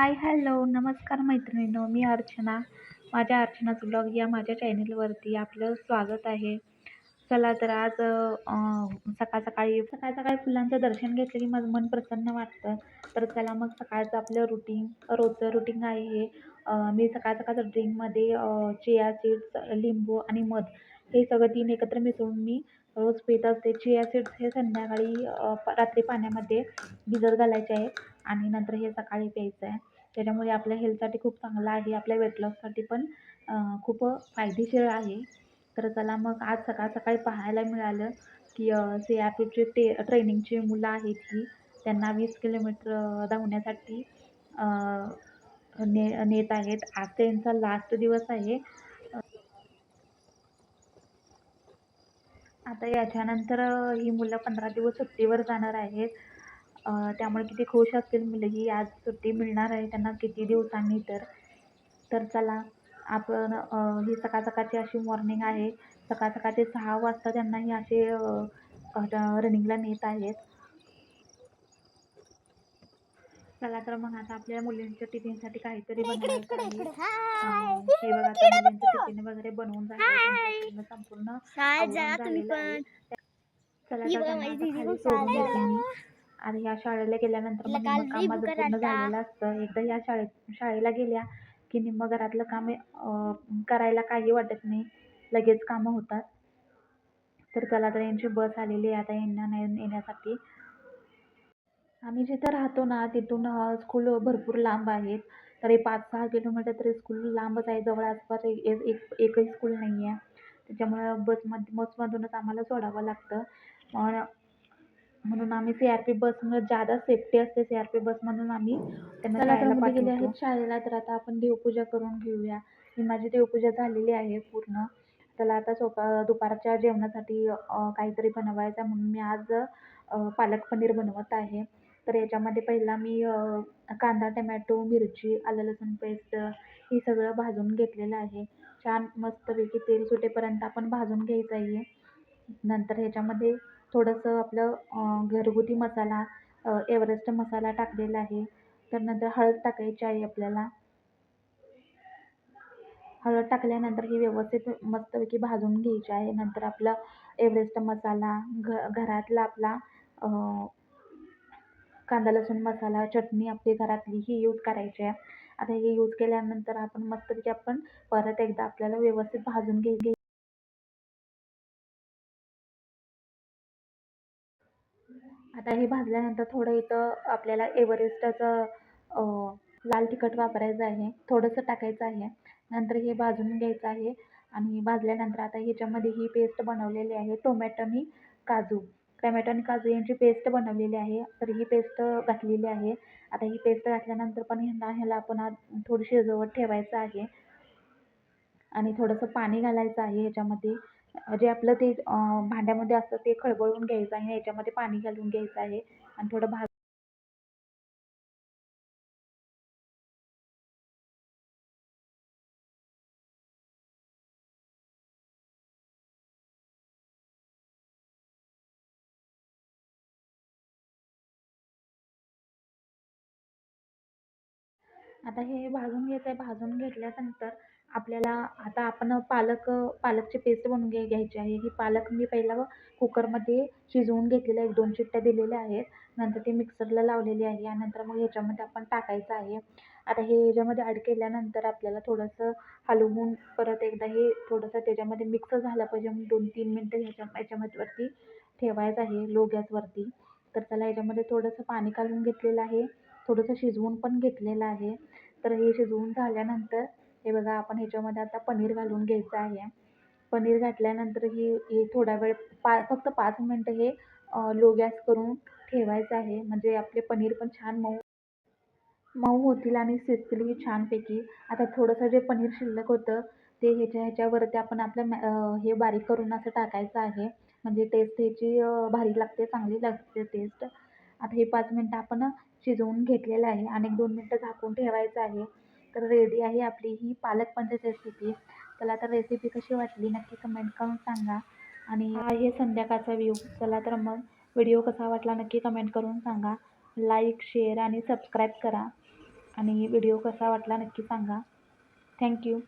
Hi hello नमस्कार मैत्रिणींनो मी अर्चना. माझ्या अर्चनाच ब्लॉग या माझ्या चॅनेलवरती आपलं स्वागत आहे. चला तर आज सकाळ सकाळी सकाळ सकाळी फुलांचं दर्शन घेतलं की माझं मन प्रसन्न वाटतं. तर चला मग सकाळचं आपलं रुटीन रोजचं रुटीन आहे हे. मी सकाळ सकाळचं ड्रिंकमध्ये चिया सीड्स लिंबू आणि मध हे सगळं तीन एकत्र मिसळून मी रोज पित असते. चिया सीड्स हे संध्याकाळी रात्री पाण्यामध्ये भिजत घालायचे आहेत आणि नंतर हे सकाळी प्यायचं आहे. त्याच्यामुळे आपल्या हेल्थसाठी खूप चांगलं आहे. आपल्या वेट लॉससाठी पण खूप फायदेशीर आहे. तर चला मग आज सकाळ सकाळी पाहायला मिळालं की सी आर पीची टे ट्रेनिंगची मुलं आहेत ही त्यांना वीस किलोमीटर धावण्यासाठी ने नेत आहेत. आज त्यांचा लास्ट दिवस आहे. आता याच्यानंतर ही मुलं पंधरा दिवस सुट्टीवर जाणार आहेत. त्यामुळे किती खुश असतील मुलंही आज सुट्टी मिळणार आहे त्यांना किती दिवसांनी तर. तर चला आपण ही सकाळ सकाळची अशी मॉर्निंग आहे. सकाळ सकाळचे सहा वाजता त्यांना ही असे रनिंगला नेत आहेत. चला तर मग आता आपल्या मुलींच्या टिफिनसाठी काहीतरी बनवायचं आहे. हे बघा आता मुलींचं टिफिन वगैरे बनवून झालं संपूर्ण चला तर आणि ह्या शाळेला गेल्यानंतर मग निम्मं काम माझं पूर्ण झालेलं असतं. एकदा ह्या शाळेत शाळेला गेल्या की निम्मं घरातलं काम करायला काही वाटत नाही. लगेच कामं होतात. तर चला तर यांची बस आलेली आहे. आता यांना येण्यासाठी आम्ही जिथं राहतो ना तिथून स्कूल भरपूर लांब आहेत. तरी पाच सहा किलोमीटर तरी स्कूल लांबच आहे. जवळ आसपास एक एकही स्कूल नाही आहे त्याच्यामुळं बसमध्ये बसमधूनच आम्हाला सोडावं लागतं. म्हणून आम्ही सी आर पी बसनं जादा सेफ्टी असते सी आर पी बसमधून आम्ही त्यांना शाळेला गेले आहेत शाळेला तर आता आपण देवपूजा करून घेऊया. ही माझी देवपूजा झालेली आहे पूर्ण. त्याला आता सोपा दुपारच्या जेवणासाठी काहीतरी बनवायचं म्हणून मी आज पालक पनीर बनवत आहे. तर याच्यामध्ये पहिला मी कांदा टमॅटो मिरची आलं लसूण पेस्ट हे सगळं भाजून घेतलेलं आहे. छान मस्तपैकी तेल सुटेपर्यंत आपण भाजून घ्यायचं आहे नंतर ह्याच्यामध्ये थोडंसं आपलं घरगुती मसाला एव्हरेस्ट मसाला टाकलेला आहे. तर नंतर हळद टाकायची आहे आपल्याला. हळद टाकल्यानंतर ही व्यवस्थित मस्तपैकी भाजून घ्यायची आहे. नंतर आपला एव्हरेस्ट मसाला घ घरातला आपला कांदा लसूण मसाला चटणी आपली घरातली ही यूज करायची आहे. आता हे यूज केल्यानंतर आपण मस्तपैकी आपण परत एकदा आपल्याला व्यवस्थित भाजून घे आता हे भाजल्यानंतर थोडं इथं आपल्याला एव्हरेस्टचं लाल तिखट वापरायचं आहे. थोडंसं टाकायचं आहे. नंतर हे भाजून घ्यायचं आहे. आणि भाजल्यानंतर आता ह्याच्यामध्ये ही पेस्ट बनवलेली आहे. टोमॅटो आणि काजू. टोमॅटो आणि काजू यांची पेस्ट बनवलेली आहे. तर ही पेस्ट घातलेली आहे. आता ही पेस्ट घातल्यानंतर पण ह्यांना ह्याला आपण थोडी शिजवत ठेवायचं आहे. आणि थोडंसं पाणी घालायचं आहे ह्याच्यामध्ये. जे आपलं ते भांड्यामध्ये असतं ते खळबळून घ्यायचं आहे याच्यामध्ये पाणी घालून घ्यायचं आहे आणि थोडं भाज आता हे भाजून घ्यायचं आहे भाजून घेतल्यानंतर आपल्याला आता आपण पालक पालकची पेस्ट बनवून घे घ्यायची आहे. ही पालक मी पहिला कुकरमध्ये शिजवून घेतलेलं एक दोन शिट्ट्या दिलेल्या आहेत. नंतर ते मिक्सरला लावलेली आहे. आणि नंतर मग ह्याच्यामध्ये आपण टाकायचं आहे. आता हे ह्याच्यामध्ये ॲड केल्यानंतर आपल्याला थोडंसं हलवून परत एकदा हे थोडंसं त्याच्यामध्ये मिक्स झालं पाहिजे. म्हणून दोन तीन मिनटं ह्याच्या ह्याच्यामध्ये वरती ठेवायचं आहे. लो गॅसवरती तर त्याला ह्याच्यामध्ये थोडंसं पाणी घालून घेतलेलं आहे. थोडंसं शिजवून पण घेतलेलं आहे. तर हे शिजवून झाल्यानंतर हे बघा आपण ह्याच्यामध्ये आता पनीर घालून घ्यायचं आहे. पनीर घातल्यानंतर ही हे थोडा वेळ पा फक्त पाच मिनटं हे लो गॅस करून ठेवायचं आहे. म्हणजे आपले पनीर पण छान मऊ मऊ होतील आणि शिजतील ही छानपैकी. आता थोडंसं जे पनीर शिल्लक होतं ते ह्याच्या ह्याच्यावरती आपण आपलं हे बारीक करून असं टाकायचं आहे. म्हणजे टेस्ट ह्याची भारी लागते चांगली लागते टेस्ट आता हे पाच मिनटं आपण शिजवून घेतलेलं आहे. आणि एक दोन मिनटं झाकून ठेवायचं आहे. तर रेडी आहे आपली ही पालक पनीर रेसिपी चला तर रेसिपी कशी वाटली नक्की कमेंट करून सांगा. आणि हे आहे संध्याकाळचा व्ह्यू चला तर मग व्हिडिओ कसा वाटला नक्की कमेंट करून सांगा. लाईक शेअर आणि सबस्क्राईब करा. आणि व्हिडिओ कसा वाटला नक्की सांगा. थँक्यू